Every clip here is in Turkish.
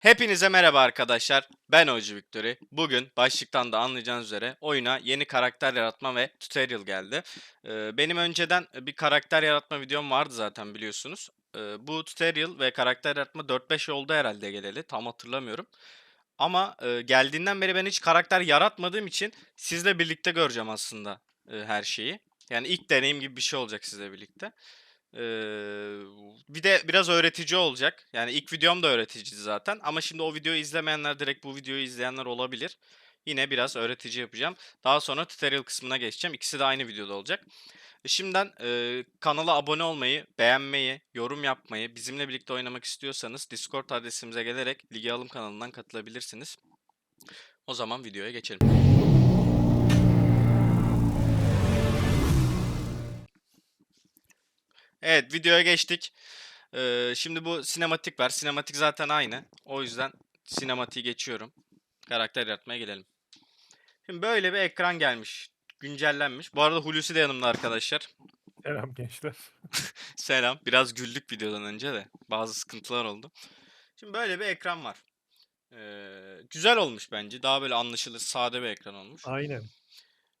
Hepinize merhaba arkadaşlar. Ben Hoca Victory. Bugün başlıktan da anlayacağınız üzere oyuna yeni karakter yaratma ve tutorial geldi. Ee, benim önceden bir karakter yaratma videom vardı zaten biliyorsunuz. Ee, bu tutorial ve karakter yaratma 4-5 oldu herhalde geleli. Tam hatırlamıyorum. Ama e, geldiğinden beri ben hiç karakter yaratmadığım için sizle birlikte göreceğim aslında e, her şeyi. Yani ilk deneyim gibi bir şey olacak sizle birlikte. Ee, bir de biraz öğretici olacak. Yani ilk videom da öğreticiydi zaten. Ama şimdi o videoyu izlemeyenler direkt bu videoyu izleyenler olabilir. Yine biraz öğretici yapacağım. Daha sonra tutorial kısmına geçeceğim. İkisi de aynı videoda olacak. E, Şimdiden e, kanala abone olmayı, beğenmeyi, yorum yapmayı, bizimle birlikte oynamak istiyorsanız Discord adresimize gelerek Ligi Alım kanalından katılabilirsiniz. O zaman videoya geçelim. Evet videoya geçtik. Ee, şimdi bu sinematik var. Sinematik zaten aynı. O yüzden sinematiği geçiyorum. Karakter yaratmaya gelelim. Şimdi böyle bir ekran gelmiş. Güncellenmiş. Bu arada Hulusi de yanımda arkadaşlar. Selam gençler. Selam. Biraz güldük videodan önce de. Bazı sıkıntılar oldu. Şimdi böyle bir ekran var. Ee, güzel olmuş bence. Daha böyle anlaşılır, sade bir ekran olmuş. Aynen.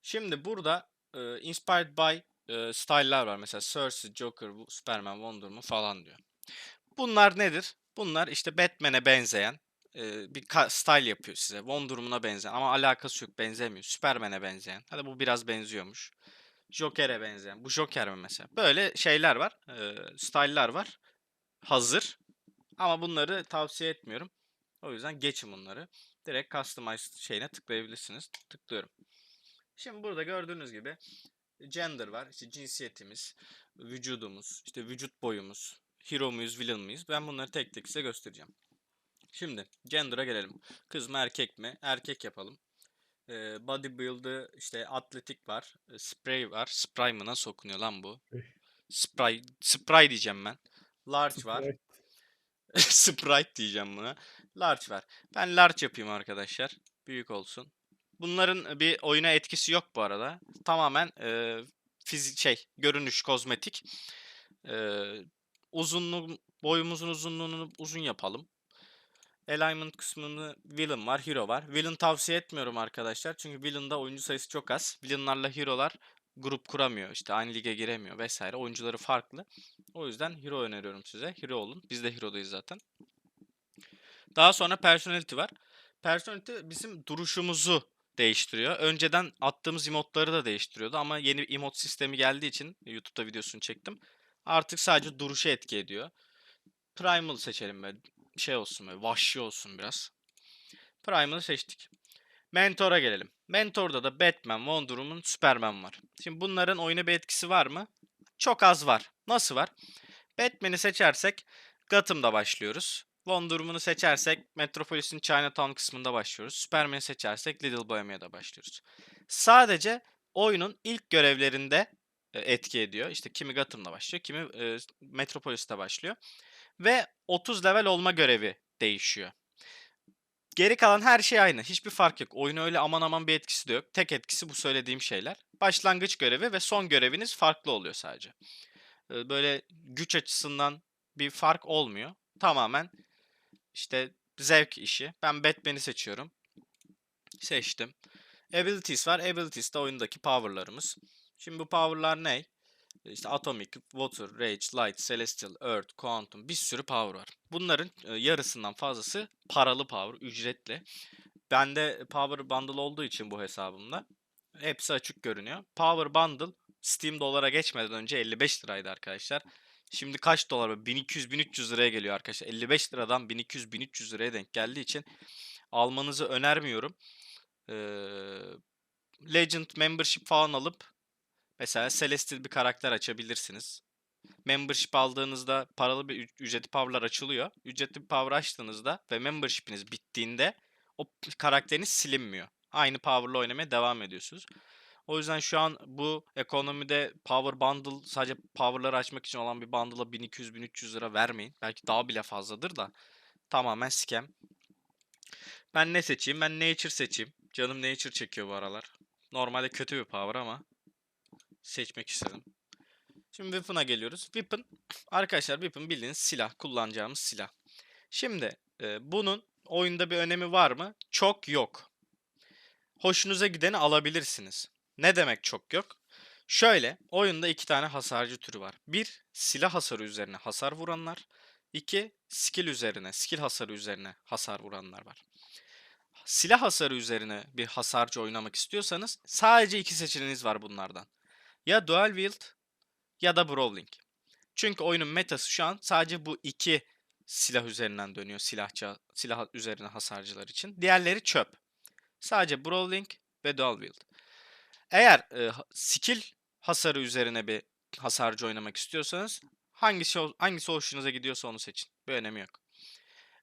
Şimdi burada e, inspired by e, style'lar var. Mesela Cersei, Joker, Superman, Wonder Woman falan diyor. Bunlar nedir? Bunlar işte Batman'e benzeyen e, bir style yapıyor size. Wonder Woman'a benzeyen ama alakası yok, benzemiyor. Superman'e benzeyen. Hadi bu biraz benziyormuş. Joker'e benzeyen. Bu Joker mi mesela? Böyle şeyler var. E, style'lar var. Hazır. Ama bunları tavsiye etmiyorum. O yüzden geçin bunları. Direkt customize şeyine tıklayabilirsiniz. Tıklıyorum. Şimdi burada gördüğünüz gibi gender var. İşte cinsiyetimiz, vücudumuz, işte vücut boyumuz, hero muyuz, villain mıyız? Ben bunları tek tek size göstereceğim. Şimdi gender'a gelelim. Kız mı erkek mi? Erkek yapalım. Ee, bodybuild'ı işte atletik var. e, Spray var. Spray mı nasıl okunuyor lan bu? Spray, spray diyeceğim ben. Large var. Sprite diyeceğim buna. Large var. Ben large yapayım arkadaşlar. Büyük olsun. Bunların bir oyuna etkisi yok bu arada. Tamamen e, fizik şey, görünüş, kozmetik. E, uzunluğu, boyumuzun uzunluğunu uzun yapalım. Alignment kısmını villain var, hero var. Villain tavsiye etmiyorum arkadaşlar. Çünkü villain'da oyuncu sayısı çok az. Villain'larla hero'lar grup kuramıyor. işte aynı lige giremiyor vesaire. Oyuncuları farklı. O yüzden hero öneriyorum size. Hero olun. Biz de hero'dayız zaten. Daha sonra personality var. Personality bizim duruşumuzu değiştiriyor. Önceden attığımız emotları da değiştiriyordu ama yeni emot sistemi geldiği için YouTube'da videosunu çektim. Artık sadece duruşu etki ediyor. Primal seçelim böyle. Şey olsun böyle vahşi olsun biraz. Primal'ı seçtik. Mentor'a gelelim. Mentor'da da Batman, Wonder Woman, Superman var. Şimdi bunların oyuna bir etkisi var mı? Çok az var. Nasıl var? Batman'i seçersek Gotham'da başlıyoruz. Woman'ı seçersek Metropolis'in Chinatown kısmında başlıyoruz. Superman'i seçersek Little Bohemia'da başlıyoruz. Sadece oyunun ilk görevlerinde e, etki ediyor. İşte kimi Gotham'da başlıyor, kimi e, Metropolis'te başlıyor. Ve 30 level olma görevi değişiyor. Geri kalan her şey aynı. Hiçbir fark yok. Oyun öyle aman aman bir etkisi de yok. Tek etkisi bu söylediğim şeyler. Başlangıç görevi ve son göreviniz farklı oluyor sadece. Ee, Böyle güç açısından bir fark olmuyor. Tamamen işte zevk işi. Ben Batman'i seçiyorum. Seçtim. Abilities var. Abilities de oyundaki power'larımız. Şimdi bu power'lar ne? İşte Atomic, Water, Rage, Light, Celestial, Earth, Quantum bir sürü power var. Bunların yarısından fazlası paralı power, ücretli. Bende Power Bundle olduğu için bu hesabımda hepsi açık görünüyor. Power Bundle Steam dolara geçmeden önce 55 liraydı arkadaşlar. Şimdi kaç dolar? 1200-1300 liraya geliyor arkadaşlar. 55 liradan 1200-1300 liraya denk geldiği için almanızı önermiyorum. Ee, Legend Membership falan alıp Mesela Celestial bir karakter açabilirsiniz. Membership aldığınızda paralı bir ücretli power'lar açılıyor. Ücretli bir power açtığınızda ve membership'iniz bittiğinde o karakteriniz silinmiyor. Aynı power'la oynamaya devam ediyorsunuz. O yüzden şu an bu ekonomide power bundle sadece power'ları açmak için olan bir bundle'a 1200-1300 lira vermeyin. Belki daha bile fazladır da tamamen scam. Ben ne seçeyim? Ben nature seçeyim. Canım nature çekiyor bu aralar. Normalde kötü bir power ama seçmek istedim. Şimdi Weapon'a geliyoruz. Weapon, arkadaşlar Weapon bildiğiniz silah, kullanacağımız silah. Şimdi e, bunun oyunda bir önemi var mı? Çok yok. Hoşunuza gideni alabilirsiniz. Ne demek çok yok? Şöyle, oyunda iki tane hasarcı türü var. Bir, silah hasarı üzerine hasar vuranlar. İki, skill üzerine, skill hasarı üzerine hasar vuranlar var. Silah hasarı üzerine bir hasarcı oynamak istiyorsanız sadece iki seçeneğiniz var bunlardan. Ya Dual Wield ya da Brawling. Çünkü oyunun metası şu an sadece bu iki silah üzerinden dönüyor silahçı silah üzerine hasarcılar için. Diğerleri çöp. Sadece Brawling ve Dual Wield. Eğer e, skill hasarı üzerine bir hasarcı oynamak istiyorsanız hangisi hangisi hoşunuza gidiyorsa onu seçin. Bir önemi yok.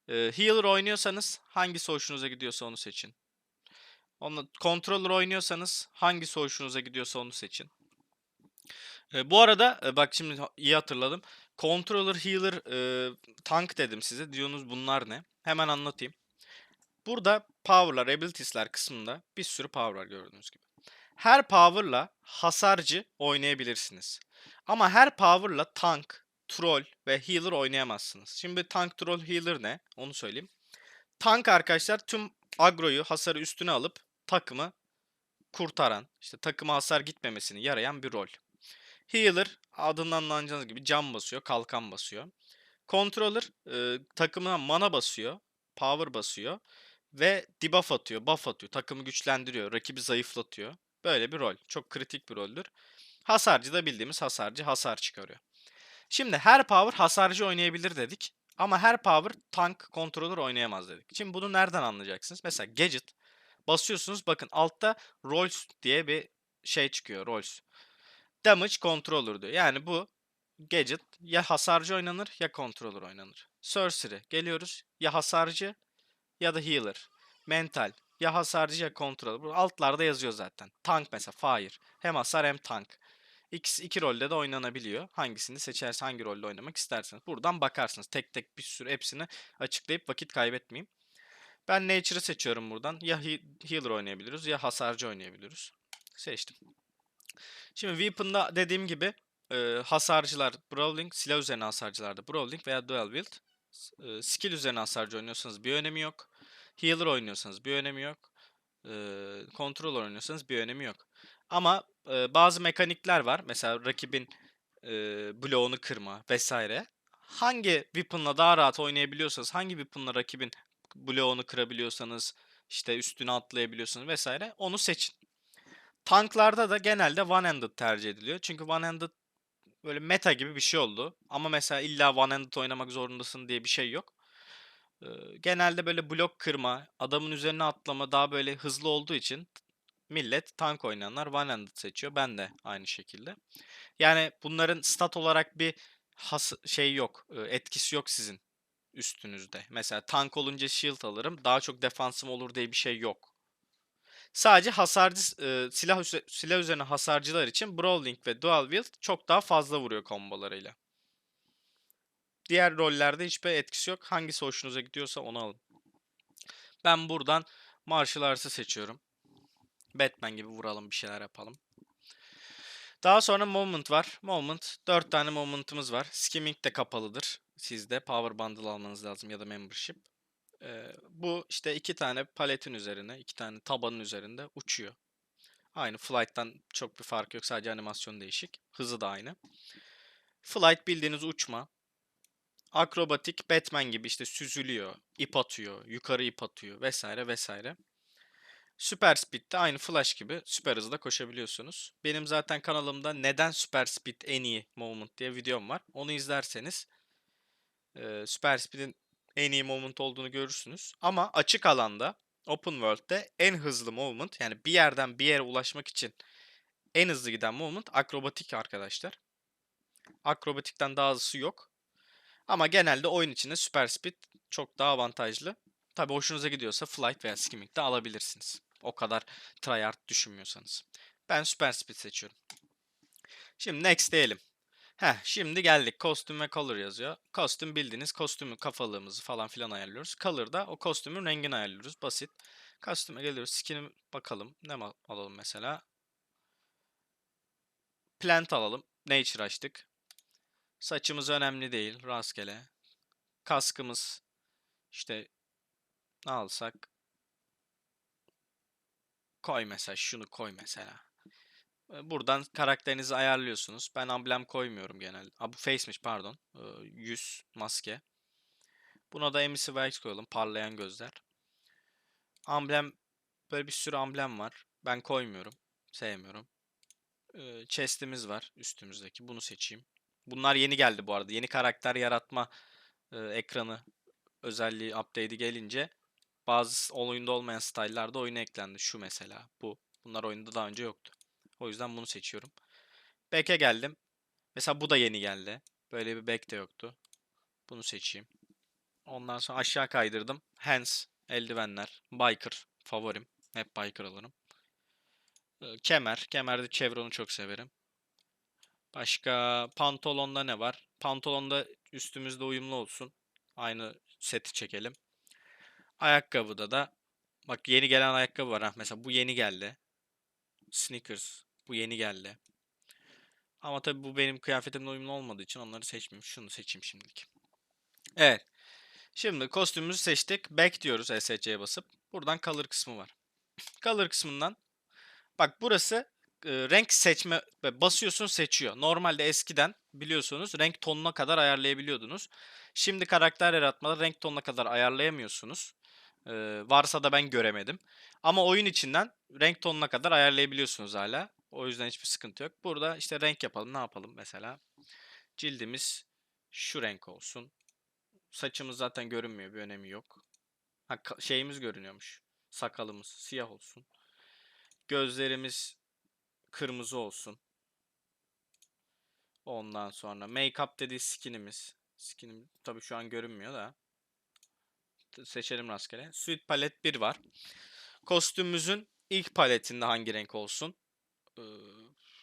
E, healer oynuyorsanız hangisi hoşunuza gidiyorsa onu seçin. Onu controller oynuyorsanız hangisi hoşunuza gidiyorsa onu seçin. E, bu arada e, bak şimdi iyi hatırladım. Controller, healer, e, tank dedim size. Diyorsunuz bunlar ne? Hemen anlatayım. Burada power'lar, abilities'ler kısmında bir sürü power var gördüğünüz gibi. Her power'la hasarcı oynayabilirsiniz. Ama her power'la tank, troll ve healer oynayamazsınız. Şimdi tank, troll, healer ne? Onu söyleyeyim. Tank arkadaşlar tüm agroyu, hasarı üstüne alıp takımı kurtaran, işte takıma hasar gitmemesini yarayan bir rol. Healer adından anlayacağınız gibi can basıyor, kalkan basıyor. Controller e, takımına mana basıyor, power basıyor ve debuff atıyor, buff atıyor, takımı güçlendiriyor, rakibi zayıflatıyor. Böyle bir rol. Çok kritik bir roldür. Hasarcı da bildiğimiz hasarcı hasar çıkarıyor. Şimdi her power hasarcı oynayabilir dedik. Ama her power tank controller oynayamaz dedik. Şimdi bunu nereden anlayacaksınız? Mesela gadget basıyorsunuz bakın altta rolls diye bir şey çıkıyor rolls. Damage controller diyor. Yani bu gadget ya hasarcı oynanır ya controller oynanır. Sorcery geliyoruz ya hasarcı ya da healer. Mental ya hasarcı ya controller. Bu altlarda yazıyor zaten. Tank mesela fire. Hem hasar hem tank. İkisi iki rolde de oynanabiliyor. Hangisini seçerse hangi rolde oynamak isterseniz. Buradan bakarsınız. Tek tek bir sürü hepsini açıklayıp vakit kaybetmeyeyim. Ben Nature'ı seçiyorum buradan. Ya he- healer oynayabiliriz ya hasarcı oynayabiliriz. Seçtim. Şimdi Weapon'da dediğim gibi e, hasarcılar Brawling, silah üzerine hasarcılarda Brawling veya Dual Wield. E, skill üzerine hasarcı oynuyorsanız bir önemi yok. Healer oynuyorsanız bir önemi yok. E, controller oynuyorsanız bir önemi yok. Ama e, bazı mekanikler var. Mesela rakibin e, bloğunu kırma vesaire. Hangi weapon'la daha rahat oynayabiliyorsanız, hangi weapon'la rakibin bloğunu kırabiliyorsanız, işte üstüne atlayabiliyorsanız vesaire onu seçin. Tanklarda da genelde one-handed tercih ediliyor. Çünkü one-handed böyle meta gibi bir şey oldu. Ama mesela illa one-handed oynamak zorundasın diye bir şey yok. Genelde böyle blok kırma, adamın üzerine atlama daha böyle hızlı olduğu için millet tank oynayanlar one-handed seçiyor. Ben de aynı şekilde. Yani bunların stat olarak bir has şey yok, etkisi yok sizin üstünüzde. Mesela tank olunca shield alırım, daha çok defansım olur diye bir şey yok. Sadece hasarcı silah silah üzerine hasarcılar için Brawling ve Dual Wield çok daha fazla vuruyor kombolarıyla. Diğer rollerde hiçbir etkisi yok. Hangisi hoşunuza gidiyorsa onu alın. Ben buradan Martial Arts'ı seçiyorum. Batman gibi vuralım bir şeyler yapalım. Daha sonra Moment var. Moment 4 tane Moment'ımız var. Skimming de kapalıdır. Sizde Power Bundle almanız lazım ya da Membership. Ee, bu işte iki tane paletin üzerine, iki tane tabanın üzerinde uçuyor. Aynı Flight'tan çok bir fark yok. Sadece animasyon değişik. Hızı da aynı. Flight bildiğiniz uçma. Akrobatik Batman gibi işte süzülüyor, ip atıyor, yukarı ip atıyor vesaire vesaire. Süper Speed de aynı Flash gibi süper hızla koşabiliyorsunuz. Benim zaten kanalımda neden Süper Speed en iyi moment diye videom var. Onu izlerseniz e, Süper Speed'in en iyi moment olduğunu görürsünüz. Ama açık alanda Open World'de en hızlı movement yani bir yerden bir yere ulaşmak için en hızlı giden movement akrobatik arkadaşlar. Akrobatikten daha hızlısı yok. Ama genelde oyun içinde Super Speed çok daha avantajlı. Tabi hoşunuza gidiyorsa Flight veya Skimming de alabilirsiniz. O kadar tryhard düşünmüyorsanız. Ben Super Speed seçiyorum. Şimdi next diyelim. Heh, şimdi geldik. Kostüm ve color yazıyor. Kostüm bildiğiniz kostümü kafalığımızı falan filan ayarlıyoruz. Color da o kostümün rengini ayarlıyoruz. Basit. Kostüme geliyoruz. Skin'e bakalım. Ne alalım mesela? Plant alalım. Nature açtık. Saçımız önemli değil. Rastgele. Kaskımız işte Ne alsak? Koy mesela şunu koy mesela. Buradan karakterinizi ayarlıyorsunuz. Ben amblem koymuyorum genelde. Aa, bu face'miş pardon. Yüz, maske. Buna da Emissive Wax koyalım. Parlayan gözler. Amblem, böyle bir sürü amblem var. Ben koymuyorum. Sevmiyorum. Chest'imiz var üstümüzdeki. Bunu seçeyim. Bunlar yeni geldi bu arada. Yeni karakter yaratma e, ekranı özelliği update'i gelince bazı oyunda olmayan style'lar da oyuna eklendi. Şu mesela. Bu. Bunlar oyunda daha önce yoktu. O yüzden bunu seçiyorum. Back'e geldim. Mesela bu da yeni geldi. Böyle bir back de yoktu. Bunu seçeyim. Ondan sonra aşağı kaydırdım. Hands, eldivenler, biker favorim. Hep biker alırım. Kemer. Kemerde Chevron'u çok severim. Başka pantolonda ne var? Pantolonda üstümüzde uyumlu olsun. Aynı seti çekelim. Ayakkabıda da bak yeni gelen ayakkabı var ha. Mesela bu yeni geldi. Sneakers. Bu yeni geldi. Ama tabii bu benim kıyafetimle uyumlu olmadığı için onları seçmeyeyim. Şunu seçeyim şimdilik. Evet. Şimdi kostümümüzü seçtik. Back diyoruz SC'ye basıp. Buradan color kısmı var. Color kısmından bak burası e, renk seçme basıyorsun seçiyor. Normalde eskiden biliyorsunuz renk tonuna kadar ayarlayabiliyordunuz. Şimdi karakter yaratmada renk tonuna kadar ayarlayamıyorsunuz. E, varsa da ben göremedim. Ama oyun içinden renk tonuna kadar ayarlayabiliyorsunuz hala. O yüzden hiçbir sıkıntı yok. Burada işte renk yapalım. Ne yapalım mesela? Cildimiz şu renk olsun. Saçımız zaten görünmüyor. Bir önemi yok. Ha, şeyimiz görünüyormuş. Sakalımız siyah olsun. Gözlerimiz kırmızı olsun. Ondan sonra make-up dediği skinimiz. Skinim tabii şu an görünmüyor da. Seçelim rastgele. Suit palet 1 var. Kostümümüzün ilk paletinde hangi renk olsun? Ee,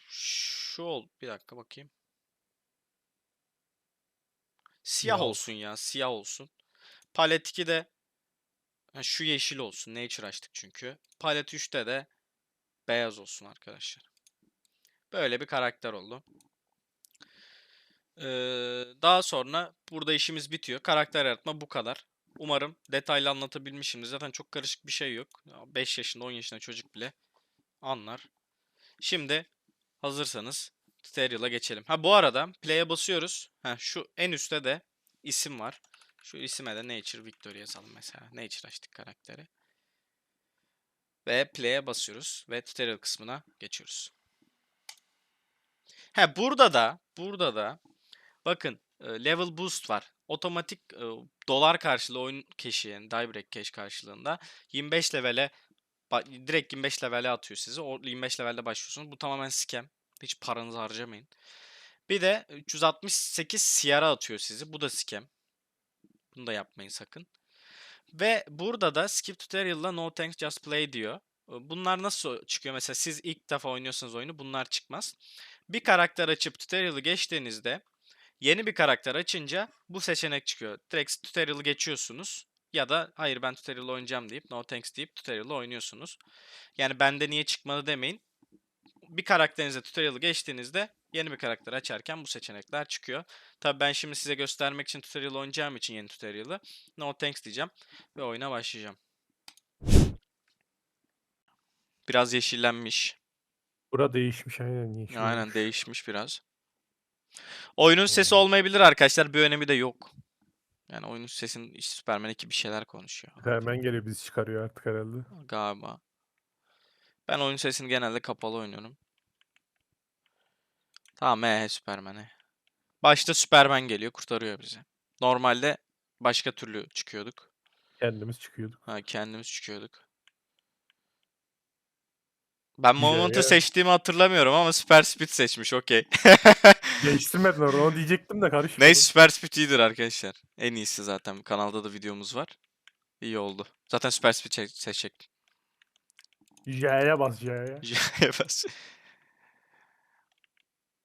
şu ol. Bir dakika bakayım. Siyah Siyah olsun ya. Siyah olsun. Palet 2'de ha, şu yeşil olsun. Nature açtık çünkü. Palet 3'te de beyaz olsun arkadaşlar. Böyle bir karakter oldu. Ee, daha sonra burada işimiz bitiyor. Karakter yaratma bu kadar. Umarım detaylı anlatabilmişimdir. Zaten çok karışık bir şey yok. 5 yaşında 10 yaşında çocuk bile anlar. Şimdi hazırsanız tutorial'a geçelim. Ha bu arada play'e basıyoruz. Ha şu en üstte de isim var. Şu isime de Nature Victory yazalım mesela. Nature açtık karakteri. Ve play'e basıyoruz ve tutorial kısmına geçiyoruz. He burada da burada da bakın level boost var. Otomatik dolar karşılığı oyun cash'i yani direct cash karşılığında 25 levele direkt 25 levele atıyor sizi. O 25 levelde başlıyorsunuz. Bu tamamen scam. Hiç paranızı harcamayın. Bir de 368 Sierra atıyor sizi. Bu da scam. Bunu da yapmayın sakın. Ve burada da skip tutorial'la no thanks just play diyor. Bunlar nasıl çıkıyor? Mesela siz ilk defa oynuyorsanız oyunu bunlar çıkmaz. Bir karakter açıp tutorial'ı geçtiğinizde yeni bir karakter açınca bu seçenek çıkıyor. Direkt tutorial'ı geçiyorsunuz. Ya da hayır ben tutorial oynayacağım deyip no thanks deyip tutorial'ı oynuyorsunuz. Yani bende niye çıkmadı demeyin. Bir karakterinize tutorial'ı geçtiğinizde yeni bir karakter açarken bu seçenekler çıkıyor. Tabii ben şimdi size göstermek için tutorial oynayacağım için yeni tutorial'ı no thanks diyeceğim ve oyuna başlayacağım. Biraz yeşillenmiş. Bura değişmiş aynen. yeşil Aynen olmuş. değişmiş biraz. Oyunun sesi olmayabilir arkadaşlar. Bir önemi de yok. Yani oyunun sesin işte Superman 2 bir şeyler konuşuyor. Hemen geliyor bizi çıkarıyor artık herhalde. Galiba. Ben oyun sesini genelde kapalı oynuyorum. Tamam he Superman'e. Başta Superman geliyor kurtarıyor bizi. Normalde başka türlü çıkıyorduk. Kendimiz çıkıyorduk. Ha, kendimiz çıkıyorduk. Ben Moment'u ya. seçtiğimi hatırlamıyorum ama Super Speed seçmiş okey. Değiştirmedin orada onu diyecektim de karışmadı. Neyse Super Speed iyidir arkadaşlar. En iyisi zaten. Kanalda da videomuz var. İyi oldu. Zaten Super Speed seçecektim. J'ye bas J'ye. Bas.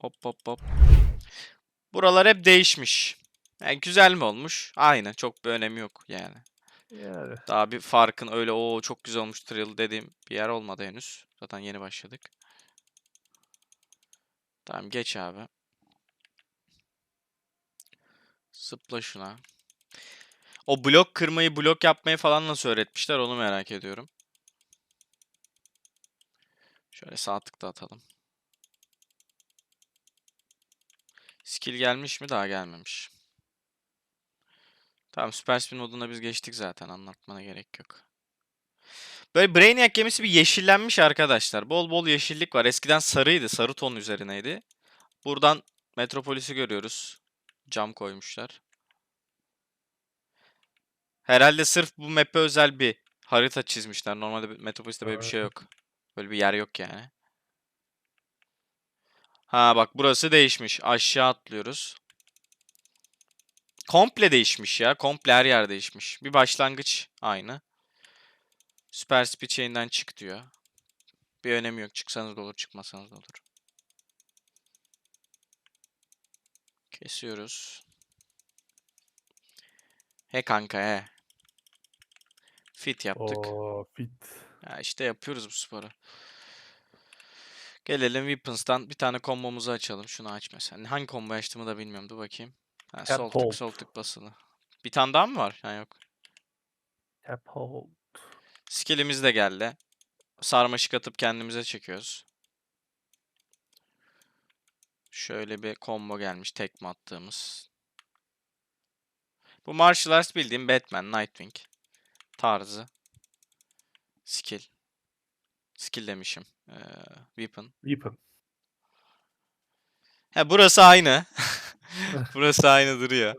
hop hop hop. Buralar hep değişmiş. Yani güzel mi olmuş? Aynen. Çok bir önemi yok yani. Yani. Daha bir farkın öyle o çok güzel olmuş Trill dediğim bir yer olmadı henüz. Zaten yeni başladık. Tamam geç abi. Zıpla şuna. O blok kırmayı, blok yapmayı falan nasıl öğretmişler onu merak ediyorum. Şöyle sağ tıkla atalım. Skill gelmiş mi? Daha gelmemiş. Tamam Super Spin moduna biz geçtik zaten. Anlatmana gerek yok. Böyle Brainiac gemisi bir yeşillenmiş arkadaşlar. Bol bol yeşillik var. Eskiden sarıydı. Sarı ton üzerineydi. Buradan Metropolis'i görüyoruz. Cam koymuşlar. Herhalde sırf bu map'e özel bir harita çizmişler. Normalde Metropolis'te böyle bir şey yok. Böyle bir yer yok yani. Ha bak burası değişmiş. Aşağı atlıyoruz. Komple değişmiş ya. Komple her yer değişmiş. Bir başlangıç aynı. Super Speed chain'den çık diyor. Bir önemi yok. Çıksanız da olur, çıkmasanız da olur. Kesiyoruz. He kanka he. Fit yaptık. Oo fit. Ya işte yapıyoruz bu sporu. Gelelim Weapons'tan bir tane kombomuzu açalım. Şunu aç mesela. Hangi combo açtığımı da bilmiyorum. Dur bakayım. Ha, Tap sol tık hold. sol tık basılı. Bir tane daha mı var? Ha yok. Tap hold. Skill'imiz de geldi. Sarmaşık atıp kendimize çekiyoruz. Şöyle bir combo gelmiş tekme attığımız. Bu martial arts bildiğim Batman, Nightwing tarzı. Skill. Skill demişim. Ee, weapon. Weapon. Ha burası aynı. burası aynı duruyor.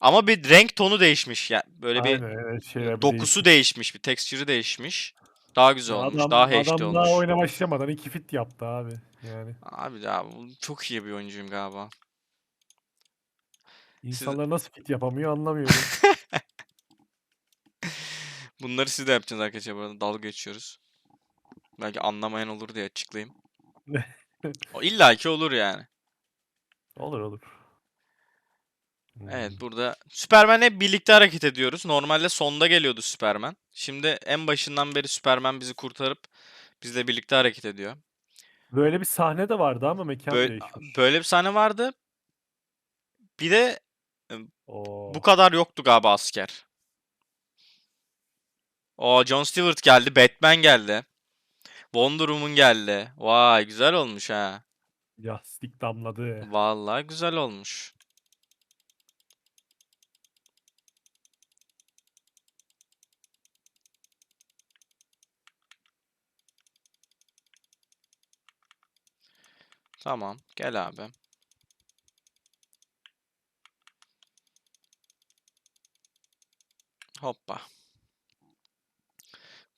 Ama bir renk tonu değişmiş ya. Böyle bir Aynen evet şeyler dokusu değişmiş, bir texture'ı değişmiş. Daha güzel olmuş, Adam, daha HD adam olmuş. daha oyuna başlamadan iki fit yaptı abi. Yani Abi ya bu çok iyi bir oyuncuyum galiba. insanlar nasıl fit yapamıyor anlamıyorum. Bunları siz de yapacaksınız arkadaşlar bu arada. Dalga geçiyoruz. Belki anlamayan olur diye açıklayayım. O illaki olur yani. Olur olur. Evet burada Superman hep birlikte hareket ediyoruz. Normalde sonda geliyordu Superman. Şimdi en başından beri Superman bizi kurtarıp bizle birlikte hareket ediyor. Böyle bir sahne de vardı ama mekan Böyle, değişmiş. böyle bir sahne vardı. Bir de Oo. bu kadar yoktu galiba asker. O John Stewart geldi, Batman geldi. Wonder Woman geldi. Vay güzel olmuş ha. Yastik damladı. Vallahi güzel olmuş. Tamam, gel abi. Hoppa.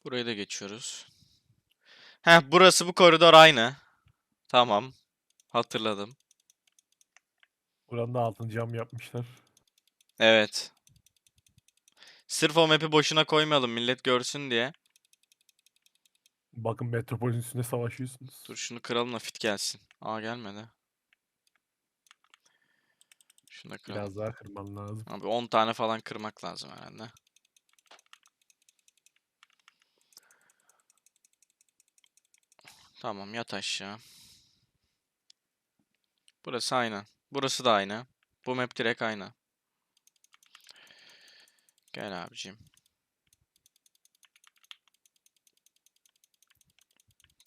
Burayı da geçiyoruz. Heh, burası bu koridor aynı. Tamam. Hatırladım. Buranın da altın cam yapmışlar. Evet. Sırf o map'i boşuna koymayalım millet görsün diye. Bakın Metropol'ün üstünde savaşıyorsunuz. Dur şunu kıralım da fit gelsin. Aa gelmedi. Şunu da kıralım. Biraz daha kırman lazım. Abi 10 tane falan kırmak lazım herhalde. Tamam yat aşağı. Burası aynı. Burası da aynı. Bu map direkt aynı. Gel abicim.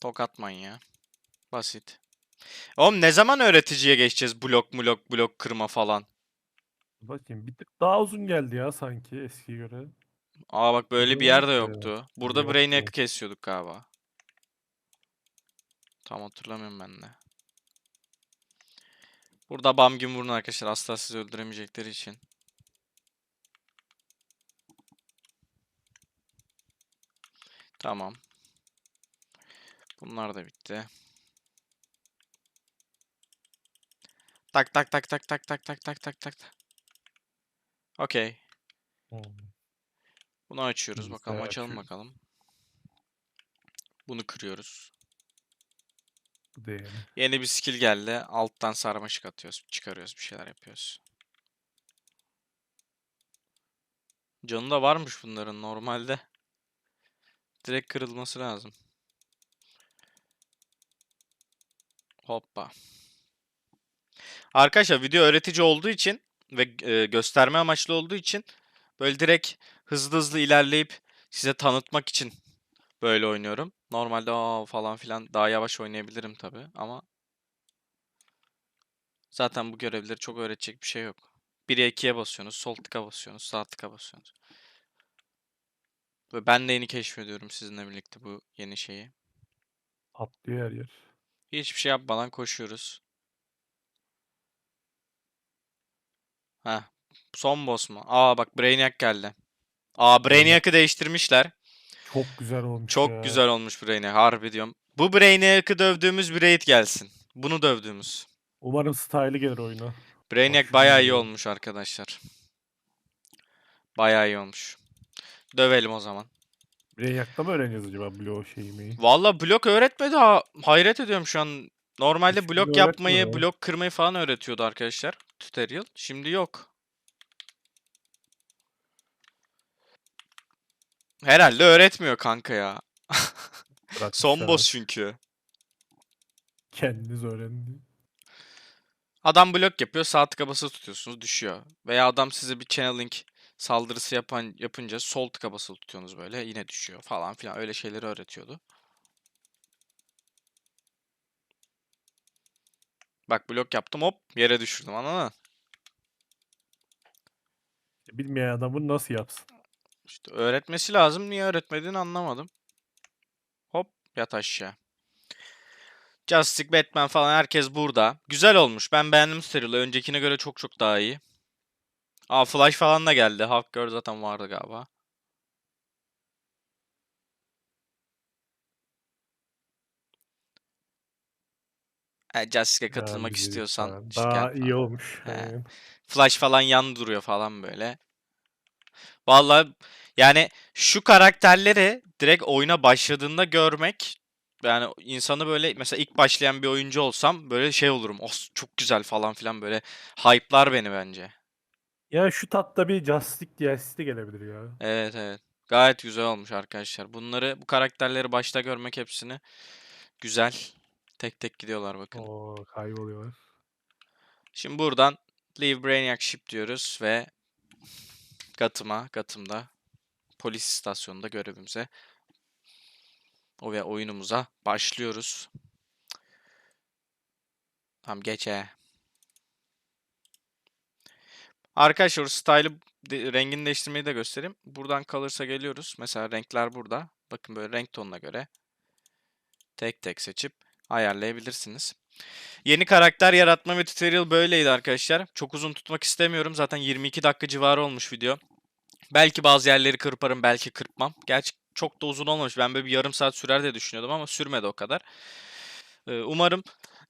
Tokat manyağı. Basit. Oğlum ne zaman öğreticiye geçeceğiz blok blok blok kırma falan? Bakayım bir tık daha uzun geldi ya sanki eskiye göre. Aa bak böyle bir Yok yer de ya, yoktu. Burada. Brainiac'ı kesiyorduk galiba. Tam hatırlamıyorum ben de. Burada bam gün vurun arkadaşlar. Asla sizi öldüremeyecekleri için. Tamam. Bunlar da bitti. Tak tak tak tak tak tak tak tak tak tak. Okey. Bunu açıyoruz. Bakalım açalım bakalım. Bunu kırıyoruz. Değil. Yeni bir skill geldi. Alttan sarmaşık atıyoruz. Çıkarıyoruz. Bir şeyler yapıyoruz. Canı da varmış bunların normalde. Direkt kırılması lazım. Hoppa. Arkadaşlar video öğretici olduğu için ve e, gösterme amaçlı olduğu için Böyle direkt hızlı hızlı ilerleyip size tanıtmak için böyle oynuyorum. Normalde aa falan filan daha yavaş oynayabilirim tabii ama zaten bu görevleri çok öğretecek bir şey yok. 1'e 2'ye basıyorsunuz, sol tıka basıyorsunuz, sağ tıka basıyorsunuz. Ve ben de yeni keşfediyorum sizinle birlikte bu yeni şeyi. Atlıyor her yer. Hiçbir şey yapmadan koşuyoruz. Heh. Son boss mu? Aa bak Brainiac geldi. Aa Brainiac'ı değiştirmişler. Çok güzel olmuş Çok ya. güzel olmuş Brainiac. Harbi diyorum. Bu Brainiac'ı dövdüğümüz bir raid gelsin. Bunu dövdüğümüz. Umarım style'ı gelir oyuna. Brainiac bayağı iyi olmuş arkadaşlar. Bayağı iyi olmuş. Dövelim o zaman. Brainiac'ta mı öğreneceğiz acaba bloğu şeyi mi? Valla blok öğretmedi ha. Hayret ediyorum şu an. Normalde Hiçbiri blok öğretmiyor yapmayı, ya. blok kırmayı falan öğretiyordu arkadaşlar. Tutorial. Şimdi yok. Herhalde öğretmiyor kanka ya. Son boss çünkü. Kendiniz öğrendi. Adam blok yapıyor, sağ tıka basılı tutuyorsunuz, düşüyor. Veya adam size bir channeling saldırısı yapan yapınca sol tıka basılı tutuyorsunuz böyle, yine düşüyor falan filan. Öyle şeyleri öğretiyordu. Bak blok yaptım hop yere düşürdüm anladın mı? Bilmeyen adamın nasıl yapsın? İşte öğretmesi lazım. Niye öğretmediğini anlamadım. Hop yat aşağı. Justice, Batman falan herkes burada. Güzel olmuş. Ben beğendim serial'ı. Öncekine göre çok çok daha iyi. Aa Flash falan da geldi. Hulk Girl zaten vardı galiba. E, Justice'e katılmak istiyorsan Daha iyi olmuş. He. Flash falan yan duruyor falan böyle. Vallahi yani şu karakterleri direkt oyuna başladığında görmek yani insanı böyle mesela ilk başlayan bir oyuncu olsam böyle şey olurum. Oh çok güzel falan filan böyle hype'lar beni bence. Ya şu tatta bir Justice DLC'si de gelebilir ya. Evet evet. Gayet güzel olmuş arkadaşlar. Bunları bu karakterleri başta görmek hepsini güzel. Tek tek gidiyorlar bakın. Oo kayboluyorlar. Şimdi buradan Leave Brainiac Ship diyoruz ve Gotham'a, Gotham'da polis istasyonunda görevimize o ve oyunumuza başlıyoruz. Tamam geç he. Arkadaşlar style'ı rengini değiştirmeyi de göstereyim. Buradan kalırsa geliyoruz. Mesela renkler burada. Bakın böyle renk tonuna göre tek tek seçip ayarlayabilirsiniz. Yeni karakter yaratma ve tutorial böyleydi arkadaşlar. Çok uzun tutmak istemiyorum. Zaten 22 dakika civarı olmuş video. Belki bazı yerleri kırparım, belki kırpmam. Gerçi çok da uzun olmamış. Ben böyle bir yarım saat sürer diye düşünüyordum ama sürmedi o kadar. Ee, Umarım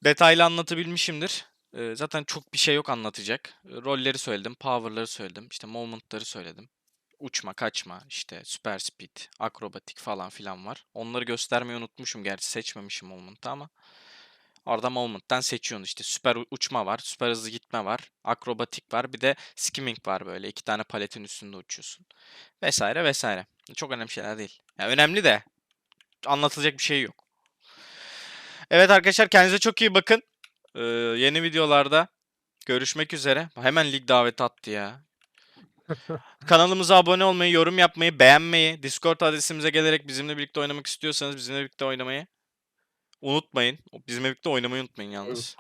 detaylı anlatabilmişimdir. Ee, Zaten çok bir şey yok anlatacak. Ee, Rolleri söyledim, power'ları söyledim, işte movement'ları söyledim. Uçma, kaçma, işte super speed, akrobatik falan filan var. Onları göstermeyi unutmuşum gerçi seçmemişim movement'ı ama. Orada movement'tan seçiyorsun işte. Süper uçma var, süper hızlı gitme var, akrobatik var, bir de skimming var böyle. iki tane paletin üstünde uçuyorsun. Vesaire vesaire. Çok önemli şeyler değil. Yani önemli de anlatılacak bir şey yok. Evet arkadaşlar kendinize çok iyi bakın. Ee, yeni videolarda görüşmek üzere. Hemen lig daveti attı ya. Kanalımıza abone olmayı, yorum yapmayı, beğenmeyi, Discord adresimize gelerek bizimle birlikte oynamak istiyorsanız bizimle birlikte oynamayı unutmayın. Bizimle birlikte oynamayı unutmayın yalnız.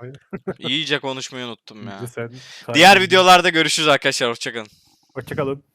İyice konuşmayı unuttum ya. sen Diğer videolarda görüşürüz arkadaşlar. Hoşçakalın. Hoşçakalın.